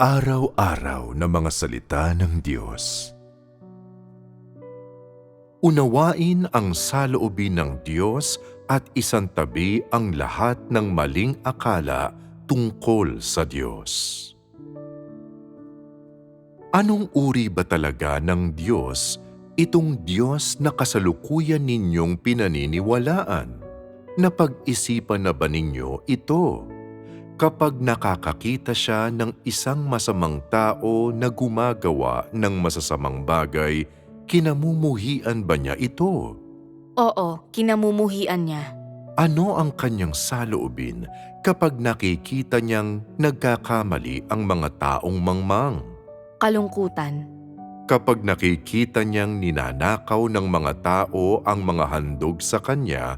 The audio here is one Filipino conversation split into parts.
Pang-araw-araw na mga salita ng Diyos. Unawain ang saloobin ng Diyos at isantabi ang lahat ng maling akala tungkol sa Diyos. Anong uri ba talaga ng Diyos itong Diyos na kasalukuyan ninyong pinaniniwalaan? Napag-isipan na ba ninyo ito? Kapag nakakakita siya ng isang masamang tao na gumagawa ng masasamang bagay, kinamumuhian ba niya ito? Oo, kinamumuhian niya. Ano ang kanyang saloobin kapag nakikita niyang nagkakamali ang mga taong mangmang? Kalungkutan. Kapag nakikita niyang ninanakaw ng mga tao ang mga handog sa kanya,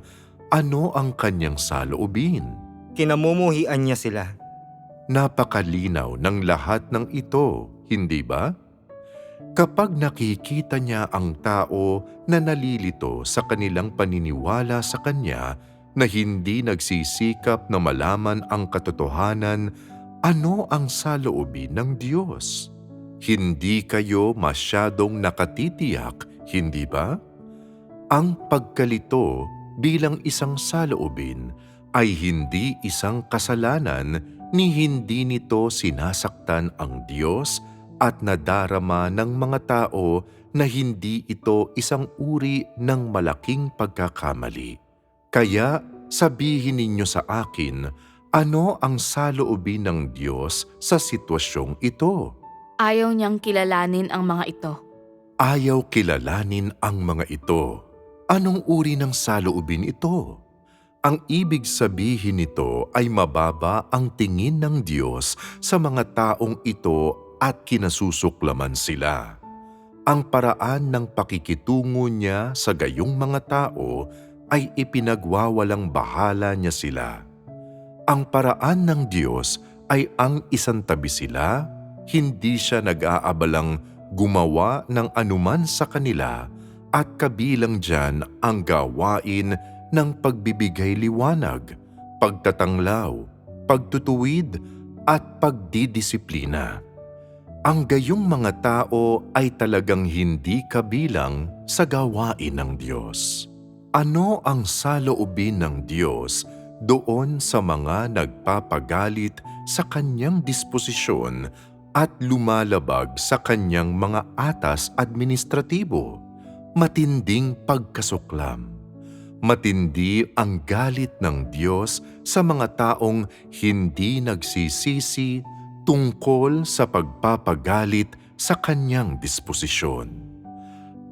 ano ang kanyang saloobin? Kinamumuhian niya sila. Napakalinaw ng lahat ng ito, hindi ba? Kapag nakikita niya ang tao na nalilito sa kanilang paniniwala sa kanya na hindi nagsisikap na malaman ang katotohanan, ano ang saloobin ng Diyos? Hindi kayo masyadong nakatitiyak, hindi ba? Ang pagkalito bilang isang saloobin ay hindi isang kasalanan ni hindi nito sinasaktan ang Diyos at nadarama ng mga tao na hindi ito isang uri ng malaking pagkakamali. Kaya sabihin ninyo sa akin, ano ang saloobin ng Diyos sa sitwasyong ito? Ayaw niyang kilalanin ang mga ito. Ayaw kilalanin ang mga ito. Anong uri ng saloobin ito? Ang ibig sabihin nito ay mababa ang tingin ng Diyos sa mga taong ito at kinasusuklaman sila. Ang paraan ng pakikitungo niya sa gayong mga tao ay ipinagwawalang bahala niya sila. Ang paraan ng Diyos ay ang isantabi sila, hindi siya nag-aabalang gumawa ng anuman sa kanila at kabilang dyan ang gawain ng pagbibigay liwanag, pagtatanglaw, pagtutuwid at pagdidisiplina. Ang gayong mga tao ay talagang hindi kabilang sa gawain ng Diyos. Ano ang saloobin ng Diyos doon sa mga nagpapagalit sa kanyang disposisyon at lumalabag sa kanyang mga atas administratibo? Matinding pagkasuklam matindi ang galit ng Diyos sa mga taong hindi nagsisisi tungkol sa pagpapagalit sa kanyang disposisyon.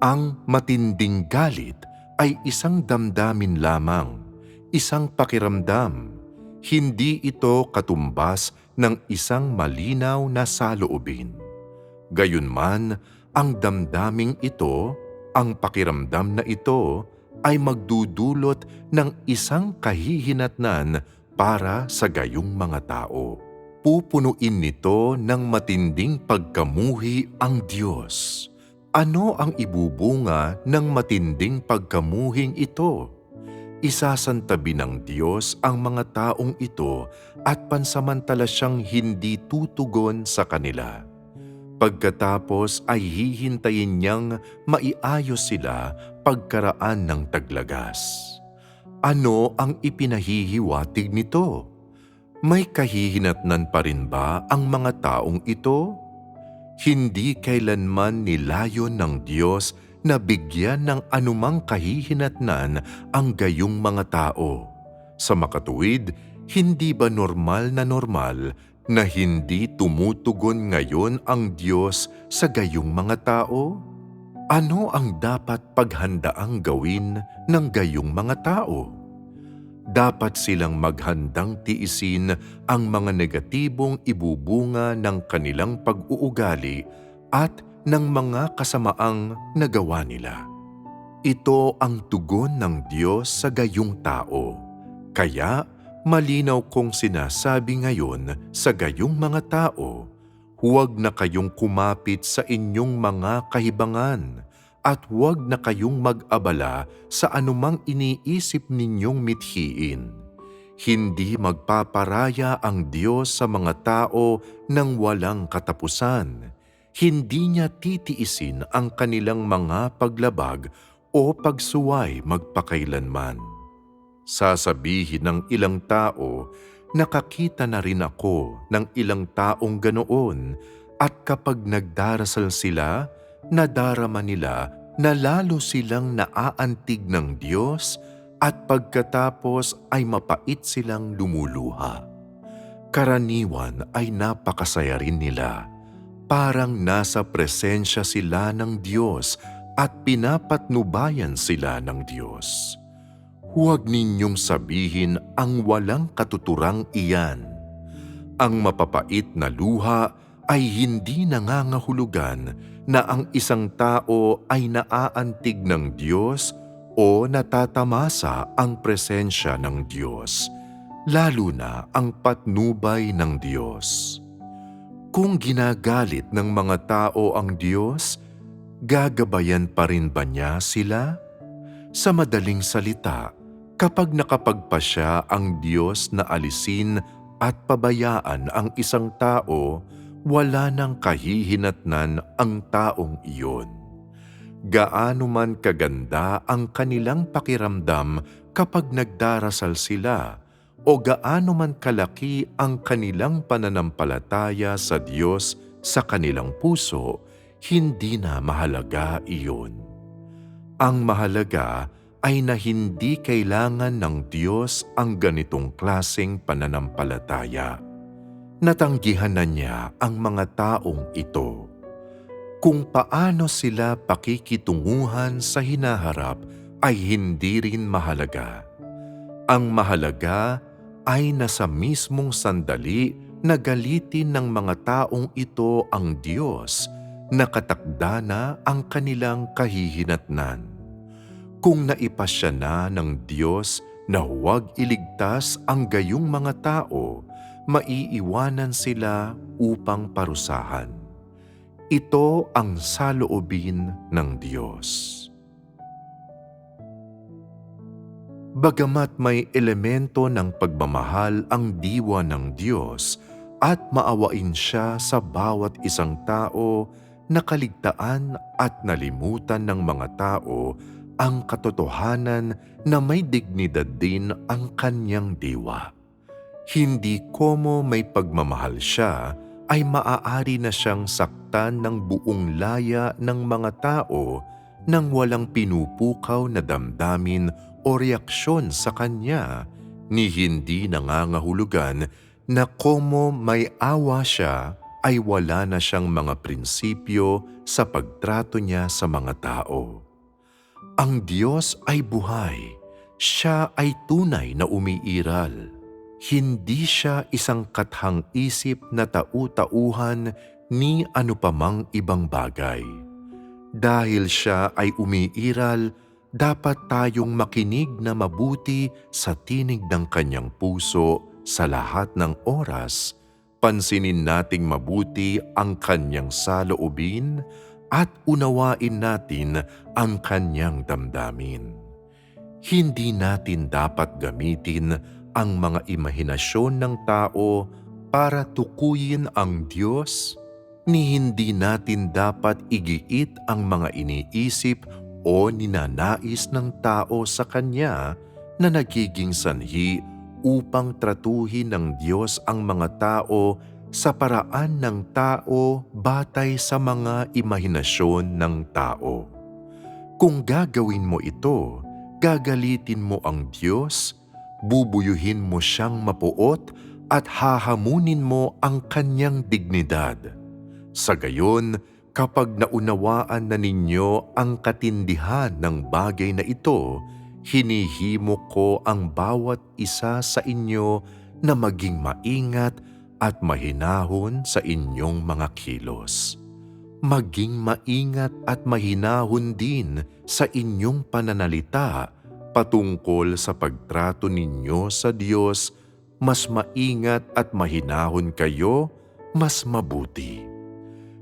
Ang matinding galit ay isang damdamin lamang, isang pakiramdam. Hindi ito katumbas ng isang malinaw na saloobin. Gayunman, ang damdaming ito, ang pakiramdam na ito, ay magdudulot ng isang kahihinatnan para sa gayong mga tao. Pupunuin nito ng matinding pagkamuhi ang Diyos. Ano ang ibubunga ng matinding pagkamuhing ito? Isasantabi ng Diyos ang mga taong ito at pansamantala siyang hindi tutugon sa kanila. Pagkatapos ay hihintayin niyang maiayos sila pagkaraan ng taglagas. Ano ang ipinahihiwatig nito? May kahihinatnan pa rin ba ang mga taong ito? Hindi kailanman nilayon ng Diyos na bigyan ng anumang kahihinatnan ang gayong mga tao. Sa makatuwid, hindi ba normal na normal na hindi tumutugon ngayon ang Diyos sa gayong mga tao? Ano ang dapat paghandaang gawin ng gayong mga tao? Dapat silang maghandang tiisin ang mga negatibong ibubunga ng kanilang pag-uugali at ng mga kasamaang nagawa nila. Ito ang tugon ng Diyos sa gayong tao. Kaya malinaw kong sinasabi ngayon sa gayong mga tao, huwag na kayong kumapit sa inyong mga kahibangan at huwag na kayong mag-abala sa anumang iniisip ninyong mithiin. Hindi magpaparaya ang Diyos sa mga tao ng walang katapusan. Hindi niya titiisin ang kanilang mga paglabag o pagsuway magpakailanman. Sasabihin ng ilang tao, nakakita na rin ako ng ilang taong ganoon at kapag nagdarasal sila, nadarama nila na lalo silang naaantig ng Diyos at pagkatapos ay mapait silang lumuluha. Karaniwan ay napakasaya rin nila. Parang nasa presensya sila ng Diyos at pinapatnubayan sila ng Diyos. Huwag ninyong sabihin ang walang katuturang iyan. Ang mapapait na luha ay hindi nangangahulugan na ang isang tao ay naaantig ng Diyos o natatamasa ang presensya ng Diyos, lalo na ang patnubay ng Diyos. Kung ginagalit ng mga tao ang Diyos, gagabayan pa rin ba niya sila? Sa madaling salita, kapag nakapagpasya ang Diyos na alisin at pabayaan ang isang tao, wala nang kahihinatnan ang taong iyon. Gaano man kaganda ang kanilang pakiramdam kapag nagdarasal sila o gaano man kalaki ang kanilang pananampalataya sa Diyos sa kanilang puso, hindi na mahalaga iyon. Ang mahalaga ay na hindi kailangan ng Diyos ang ganitong klaseng pananampalataya. Natanggihan na niya ang mga taong ito. Kung paano sila pakikitunguhan sa hinaharap ay hindi rin mahalaga. Ang mahalaga ay nasa mismong sandali na galitin ng mga taong ito ang Diyos na katakda na ang kanilang kahihinatnan. Kung naipasya na ng Diyos na huwag iligtas ang gayong mga tao, maiiwanan sila upang parusahan. Ito ang saloobin ng Diyos. Bagamat may elemento ng pagmamahal ang diwa ng Diyos at maawain siya sa bawat isang tao, nakaligtaan at nalimutan ng mga tao ang katotohanan na may dignidad din ang kanyang diwa. Hindi komo may pagmamahal siya ay maaari na siyang saktan ng buong laya ng mga tao nang walang pinupukaw na damdamin o reaksyon sa kanya ni hindi nangangahulugan na komo may awa siya ay wala na siyang mga prinsipyo sa pagtrato niya sa mga tao. Ang Diyos ay buhay. Siya ay tunay na umiiral. Hindi siya isang kathang isip na tau-tauhan ni ano pamang ibang bagay. Dahil siya ay umiiral, dapat tayong makinig na mabuti sa tinig ng kanyang puso sa lahat ng oras. Pansinin nating mabuti ang kanyang saloobin at unawain natin ang kanyang damdamin. Hindi natin dapat gamitin ang mga imahinasyon ng tao para tukuyin ang Diyos, ni hindi natin dapat igiit ang mga iniisip o ninanais ng tao sa Kanya na nagiging sanhi upang tratuhin ng Diyos ang mga tao sa paraan ng tao batay sa mga imahinasyon ng tao. Kung gagawin mo ito, gagalitin mo ang Diyos, bubuyuhin mo siyang mapuot at hahamunin mo ang kanyang dignidad. Sa gayon, kapag naunawaan na ninyo ang katindihan ng bagay na ito, hinihimo ko ang bawat isa sa inyo na maging maingat at mahinahon sa inyong mga kilos. Maging maingat at mahinahon din sa inyong pananalita patungkol sa pagtrato ninyo sa Diyos, mas maingat at mahinahon kayo, mas mabuti.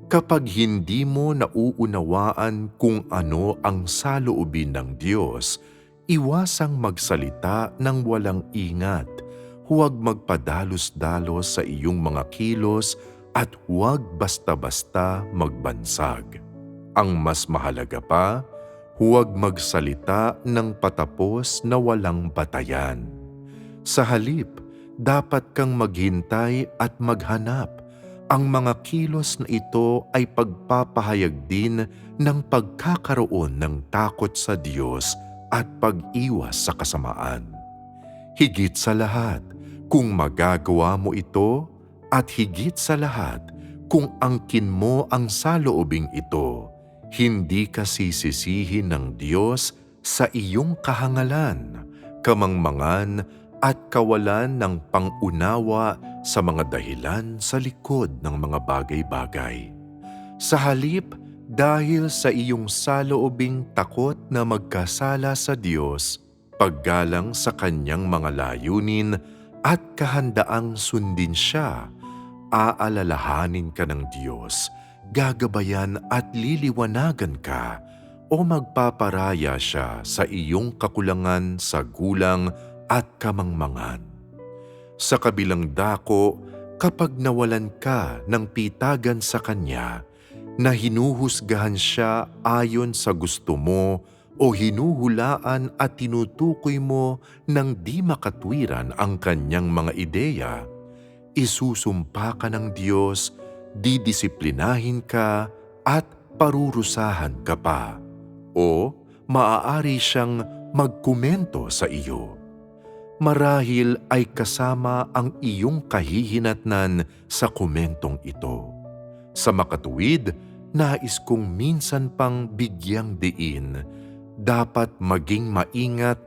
Kapag hindi mo nauunawaan kung ano ang saloobin ng Diyos, iwasang magsalita ng walang ingat. Huwag magpadalos-dalos sa iyong mga kilos at huwag basta-basta magbansag. Ang mas mahalaga pa, huwag magsalita ng patapos na walang batayan. Sa halip, dapat kang maghintay at maghanap. Ang mga kilos na ito ay pagpapahayag din ng pagkakaroon ng takot sa Diyos at pag-iwas sa kasamaan. Higit sa lahat, kung magagawa mo ito at higit sa lahat, kung angkin mo ang saloobing ito, hindi ka sisisihin ng Diyos sa iyong kahangalan, kamangmangan at kawalan ng pangunawa sa mga dahilan sa likod ng mga bagay-bagay. Sa halip, dahil sa iyong saloobing takot na magkasala sa Diyos, paggalang sa kanyang mga layunin at kahandaang sundin siya, aalalahanin ka ng Diyos, gagabayan at liliwanagan ka o magpaparaya siya sa iyong kakulangan sa gulang at kamangmangan. Sa kabilang dako, kapag nawalan ka ng pitagan sa Kanya, na hinuhusgahan siya ayon sa gusto mo o hinuhulaan at tinutukoy mo ng di makatwiran ang kanyang mga ideya, isusumpa ka ng Diyos, didisiplinahin ka at parurusahan ka pa. O maaari siyang magkomento sa iyo. Marahil ay kasama ang iyong kahihinatnan sa komentong ito. Sa makatuwid, nais kong minsan pang bigyang diin, dapat maging maingat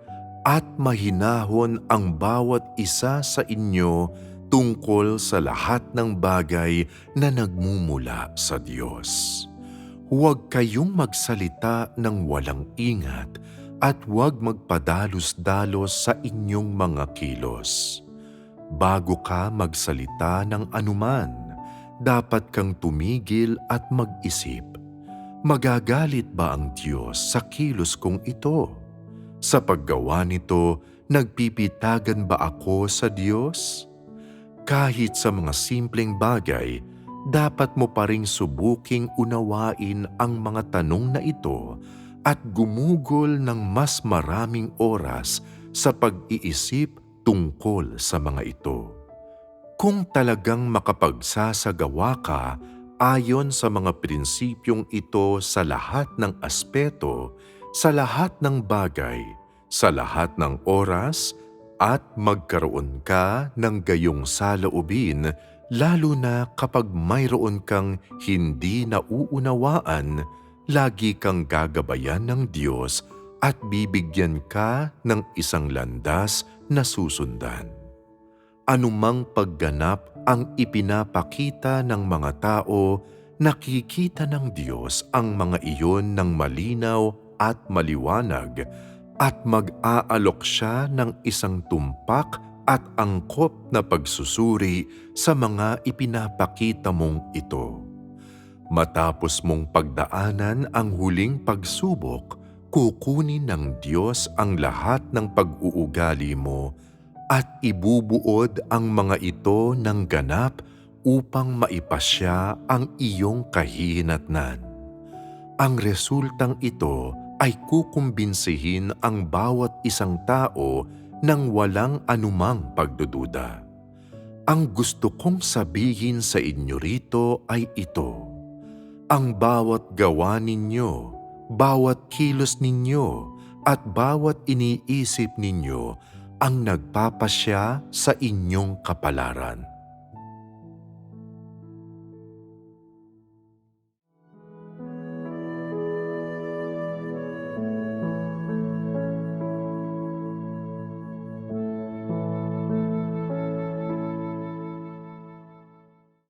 at mahinahon ang bawat isa sa inyo tungkol sa lahat ng bagay na nagmumula sa Diyos. Huwag kayong magsalita ng walang ingat at huwag magpadalos-dalos sa inyong mga kilos. Bago ka magsalita ng anuman, dapat kang tumigil at mag-isip. Magagalit ba ang Diyos sa kilos kong ito? Sa paggawa nito, nagpipitagan ba ako sa Diyos? Kahit sa mga simpleng bagay, dapat mo pa ring subuking unawain ang mga tanong na ito at gumugol ng mas maraming oras sa pag-iisip tungkol sa mga ito kung talagang makapagsasagawa ka ayon sa mga prinsipyong ito sa lahat ng aspeto, sa lahat ng bagay, sa lahat ng oras, at magkaroon ka ng gayong saloobin, lalo na kapag mayroon kang hindi nauunawaan, lagi kang gagabayan ng Diyos at bibigyan ka ng isang landas na susundan anumang pagganap ang ipinapakita ng mga tao, nakikita ng Diyos ang mga iyon ng malinaw at maliwanag at mag-aalok siya ng isang tumpak at angkop na pagsusuri sa mga ipinapakita mong ito. Matapos mong pagdaanan ang huling pagsubok, kukunin ng Diyos ang lahat ng pag-uugali mo at ibubuod ang mga ito ng ganap upang maipasya ang iyong kahihinatnan. Ang resultang ito ay kukumbinsihin ang bawat isang tao ng walang anumang pagdududa. Ang gusto kong sabihin sa inyo rito ay ito. Ang bawat gawa ninyo, bawat kilos ninyo, at bawat iniisip ninyo ang nagpapasya sa inyong kapalaran.